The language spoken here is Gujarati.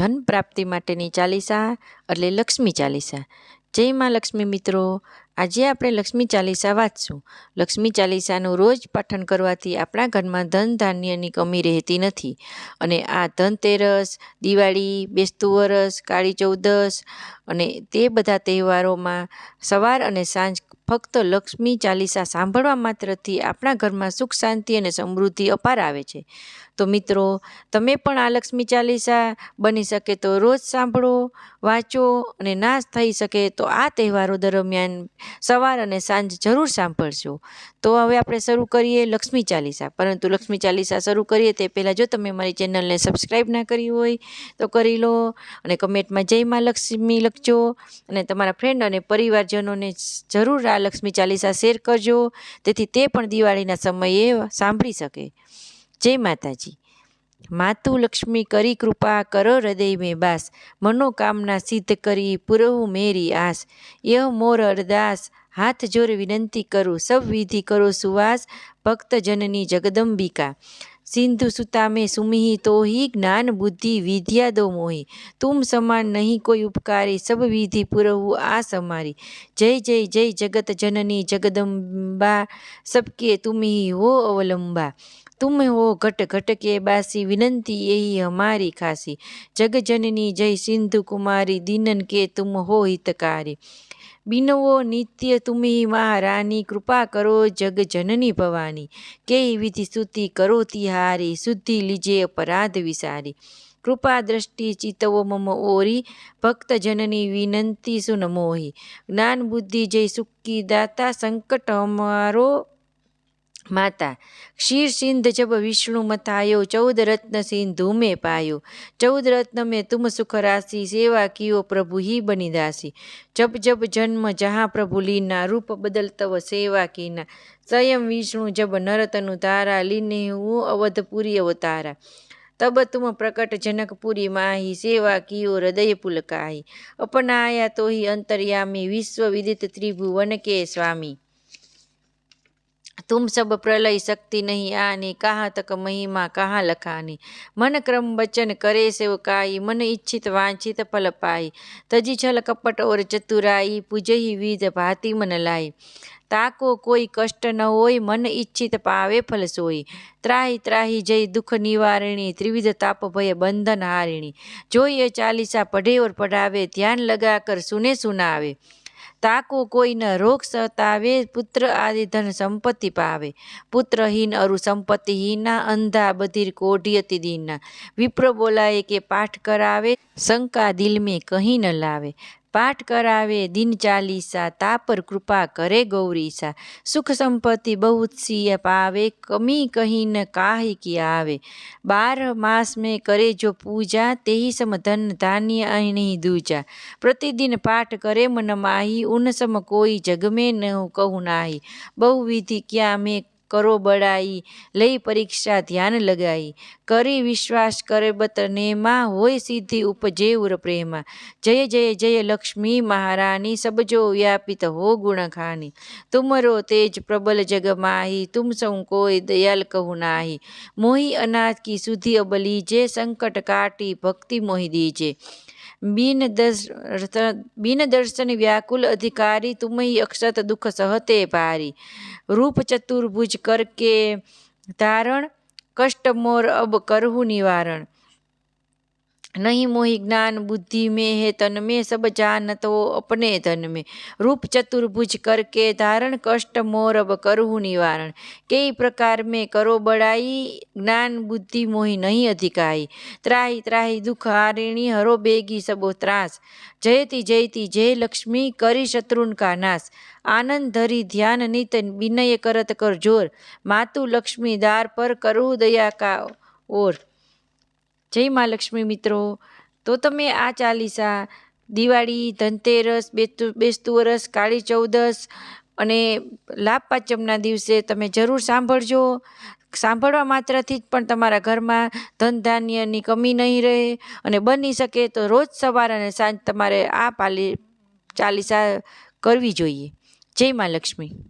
ધન પ્રાપ્તિ માટેની ચાલીસા એટલે લક્ષ્મી ચાલીસા. જય માં લક્ષ્મી મિત્રો. આજે આપણે લક્ષ્મી ચાલીસા વાંચશું. લક્ષ્મી ચાલીસાનું રોજ પાઠન કરવાથી આપણા ઘરમાં ધન ધાન્યની કમી રહેતી નથી. અને આ ધનતેરસ દિવાળી, બેસતું વરસ, કાળી ચૌદસ અને તે બધા તહેવારોમાં સવાર અને સાંજ ફક્ત લક્ષ્મી ચાલીસા સાંભળવા માત્રથી આપણા ઘરમાં સુખ, શાંતિ અને સમૃદ્ધિ અપાર આવે છે. તો મિત્રો, તમે પણ આ લક્ષ્મી ચાલીસા બની શકે તો રોજ સાંભળો, વાંચો અને નાશ થઈ શકે તો આ તહેવારો દરમિયાન સવાર અને સાંજ જરૂર સાંભળશો. તો હવે આપણે શરૂ કરીએ લક્ષ્મી ચાલીસા. પરંતુ લક્ષ્મી ચાલીસા શરૂ કરીએ તે પહેલાં જો તમે મારી ચેનલને સબસ્ક્રાઈબ ના કરી હોય તો કરી લો અને કમેન્ટમાં જય માં લક્ષ્મી લખજો અને તમારા ફ્રેન્ડ અને પરિવારજનોને જરૂર આ લક્ષ્મી ચાલીસા શેર કરજો. તેથી તે પણ દિવાળીના સમયે સાંભળી શકે. જય માતાજી. માતુ લક્ષ્મી કરી કૃપા કરો હૃદય મેં બાસ. મનોકામના સિદ્ધ કરી પુરવું મેરી આસ. યહ મોર અરદાસ. હાથ જોર વિનંતી કરું. સબ વિધિ કરો સુવાસ. ભક્તજનની જગદંબિકા. સિંધુ સુતામે સુમિહિ તોહી, જ્ઞાન, બુદ્ધિ, વિદ્યા દો મોહી. તુમ સમાન નહીં કોઈ ઉપકારી, સબ વિધિ પુરવું આ સમારી. જય જય જય, જગત જનની જગદંબા, સબકે તુમિહિ હો અવલંબા. તુમ હો ઘટ ઘટ કે બાસી, વિનંતી એહી હમારી ખાસી. જગજનની જય સિંધુ કુમારી, દિનન કે તુમ હો હિતકારી. બિનવો નિત્ય તુમિ મહારાની, કૃપા કરો જગ જનની ભવાની. કે વિધિ સ્તુતિ કરો તિહારી, શુદ્ધિ લીજે અપરાધ વિસારી. કૃપા દ્રષ્ટિ ચિતવો મમ ઓરી ભક્તજનની વિનંતી સુનમોહી જ્ઞાન બુદ્ધિ જય સુકી દાતા, સંકટ અમારો માતા, ક્ષીર સિંધ જબ વિષ્ણુ મથાયો, ચૌદ રત્ન સિંધુ મેં પાયો. ચૌદ રત્ન મેં તુમ સુખ રાશી, સેવા કિયો પ્રભુ હી બની દાસી. જબ જબ જન્મ જહાં પ્રભુ લીના, રૂપ બદલ તવ સેવા કીના. સ્વયં વિષ્ણુ જબ નરતનુ તારા, લીને હું અવધપુરી અવતારા. તબ તુમ પ્રકટ જનકપુરી માહી, સેવા કિયો હૃદય પુલકાહી. અપનાયા તોહી અંતર્યામી, વિશ્વ વિદિત ત્રિભુવન કે સ્વામી. तुम सब प्रलय शक्ति नहीं आनी कहाँ तक महिमा कहाँ लखानी मन क्रम वचन करे सेवकाई मन इच्छित वांछित फल पाई तजी छल कपट और चतुराई पूजही विध भाति मन लाई તાકો કોઈ કષ્ટ ન હોય મન ઈચ્છિત પાવે ફલ સોઈ ત્રાહી ત્રાહી જય દુઃખ નિવારણી ત્રિવિધ તાપ ભય બંધન હારિણી જોઈએ ચાલીસા પઢે ઓર પઢાવે ધ્યાન લગા કર સુને સુનાવે તાકો કોઈના રોગ સતાવે, પુત્ર આદિ ધન સંપત્તિ પાવે. પુત્રહીન અરુ સંપત્તિહીના, અંધા બધિર કોઢિયતી દીના વિપ્ર બોલાય કે પાઠ કરાવે, શંકા દિલ મેં કહી ન લાવે. પાઠ કરાવે, દિન ચાલીસા, તા પર કૃપા કરે ગૌરીસા. સુખ સંપત્તિ બહુ સિંહ પાવે કમી કહીન કાહી કી આવે. બાર માસ મેં કરે જો પૂજા, તેહી સમ ધન ધાન્ય અહીં દૂજા. પ્રતિદિન પાઠ કરે મન માહી, ઉન સમ કોઈ જગ મેં ન કહું નાહી. બહુ વિધિ ક્યાં મેં કરો બળાઈ, લઈ પરીક્ષા ધ્યાન લગાઈ. કરી વિશ્વાસ કરે બતનેમાં, હોય સિદ્ધિ ઉપજે ઉર પ્રેમા. જય જય જય લક્ષ્મી મહારાની સબજો વ્યાપિત હો ગુણખાની તુમરો તેજ પ્રબલ જગ માહી, તુમ સૌ કોઈ દયાલ કહું નાહી. મોહી અનાજ કી સુધી અબલીજે સંકટ કાટી, ભક્તિ મોહી દીજે. બિન બિનદર્શન વ્યાકુલ અધિકારી તુમય અક્ષત દુઃખ સહતે ભારી. રૂપ ચતુર્ભુજ કરકે ધારણ કષ્ટમોર અબ કરહું નિવારણ. नहीं मोहि ज्ञान बुद्धि में है तन में सब जान तो अपने धन में रूप चतुर्भुज करके धारण कष्ट मोर अब करहु निवारण कई प्रकार में करो बड़ाई ज्ञान बुद्धि मोहि नहीं अधिकाई त्राही त्राही दुख हारिणी हरो बेगी सबो त्रास जयति जयति जय लक्ष्मी करी शत्रुन का नाश आनंद धरी ध्यान नित विनय करत कर जोर मातु लक्ष्मी दार पर करहु दया का ओर જય મા લક્ષ્મી મિત્રો. તો તમે આ ચાલીસા, દિવાળી, ધનતેરસ બેસતું બેસતું વરસ, કાળી ચૌદસ અને લાભ પાંચમના દિવસે તમે જરૂર સાંભળજો. સાંભળવા માત્રથી જ પણ તમારા ઘરમાં ધન ધાન્યની કમી નહીં રહે અને બની શકે તો રોજ સવાર અને સાંજ તમારે આ પાલી ચાલીસા કરવી જોઈએ. જય મા લક્ષ્મી.